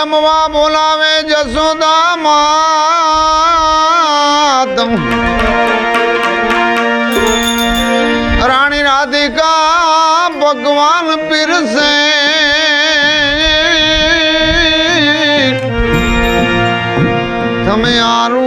જમવા બોલાવે જસોદા માત રાણી રાધિકા ભગવાન પીરસે. તમે આરું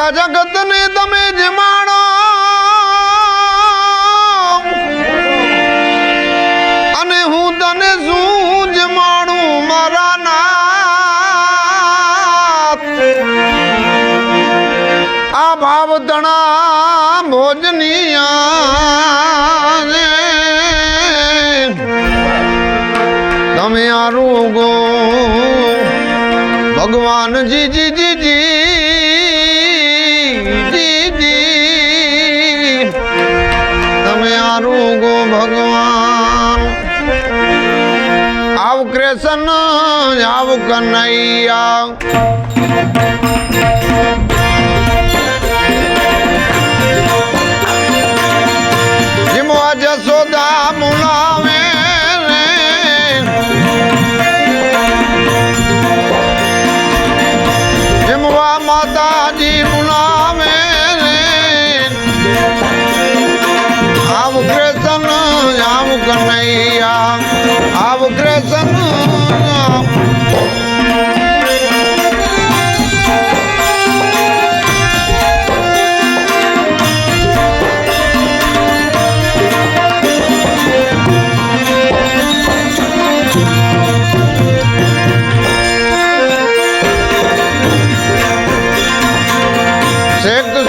આખા જગતને તમે જમાણો અને હું તને શું જમાડું મારા નાથ. આ ભાવ તણા ભોજનિયા તમે તમે આરોગો ભગવાન જી જી જી જી આવ કનૈયા જસોદા મુલાવે રે જેમ વા માતાજી મુલાવે આવ કૃષ્ણ આવ કનૈયા આવ કૃષ્ણ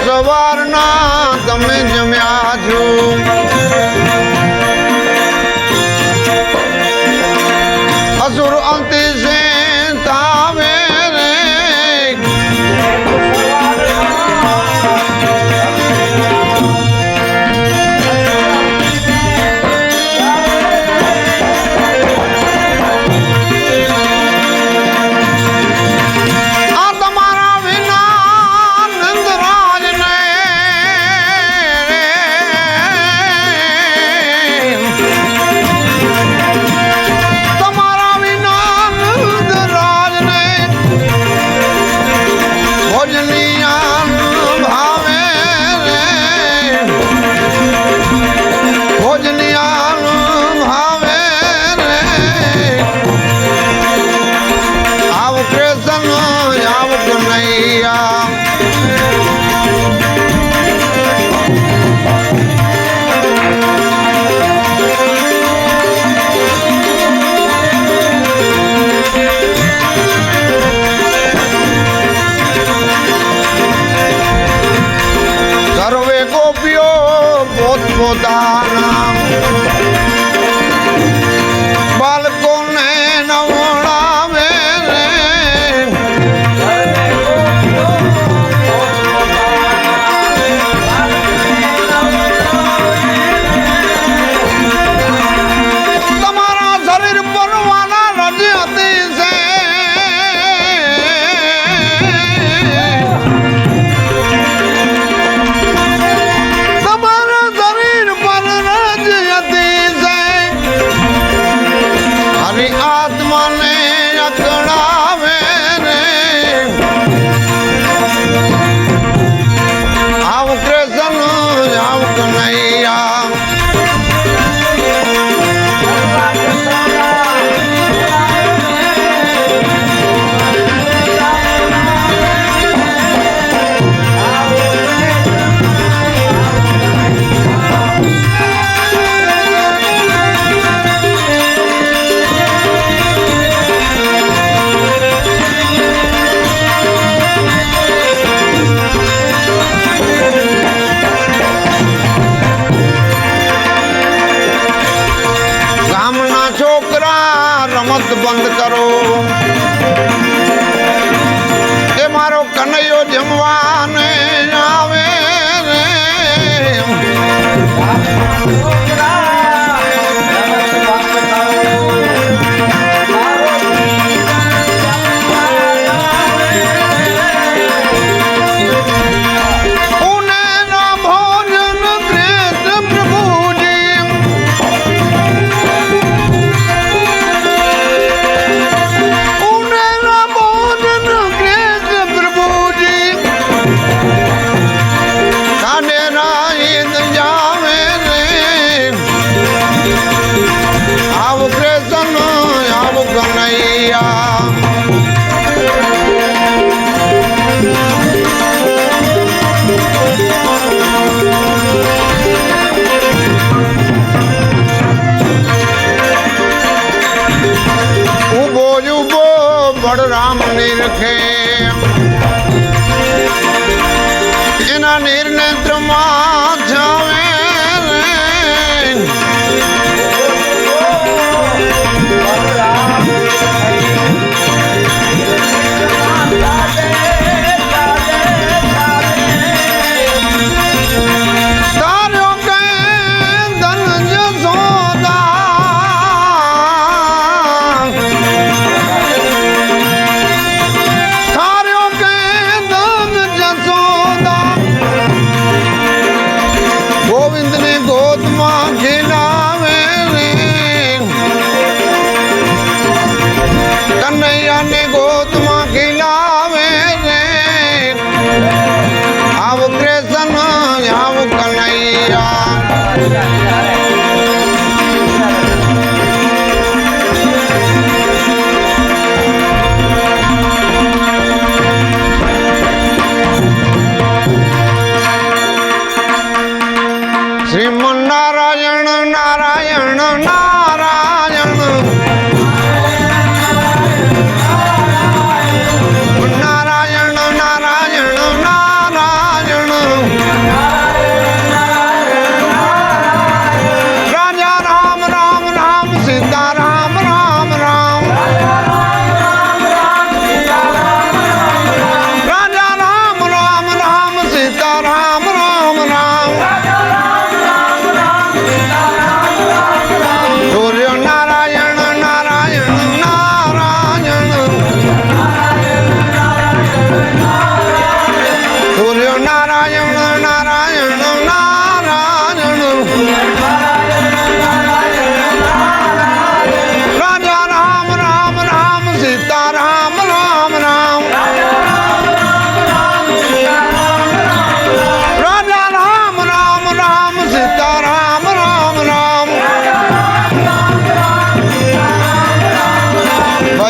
સવારના તમે જમ્યા છો. 多大？মনে રમત બંધ કરો. એ મારો કનૈયો જમવાને આવે રે. 嘿。Juga.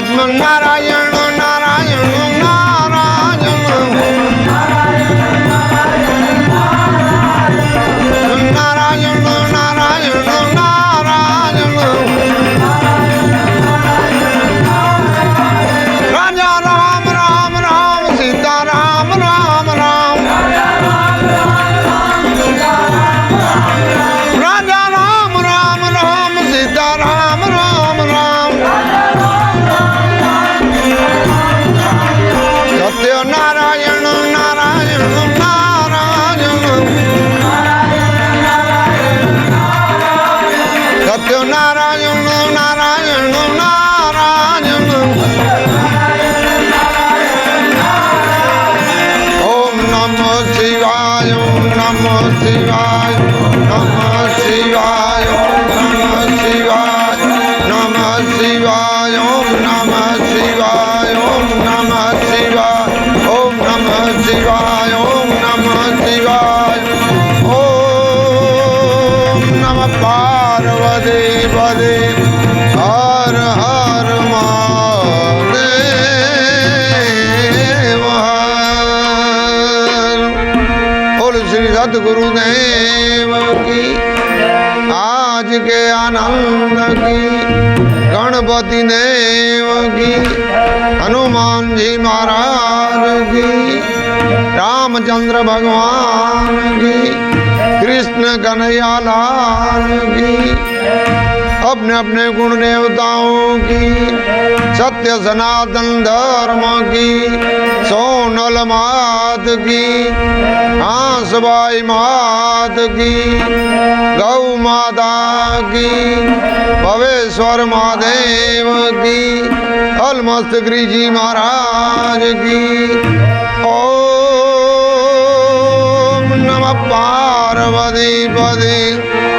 Padmanarayan. નારાયણ નારાયણ નારાયણ ઓમ નમો શિવાય નમો શિવાય નમો શિવાય નમો શિવાય નમો શિવાય ઓમ નમો સદગુરુદેવ કી આજ કે આનંદ કી ગણપતિ દેવ કી હનુમાનજી મહારાજ કી રામચંદ્ર ભગવાન કી કૃષ્ણ કનૈયાલાલ કી अपने अपने गुण देवताओं की सत्य सनातन धर्म की सोनल मात की हंसबाई मात की गौ माता की भवेश्वर महादेव की अलमस्त गिरी जी महाराज की ओम नमः पार्वती पदे हर हर महा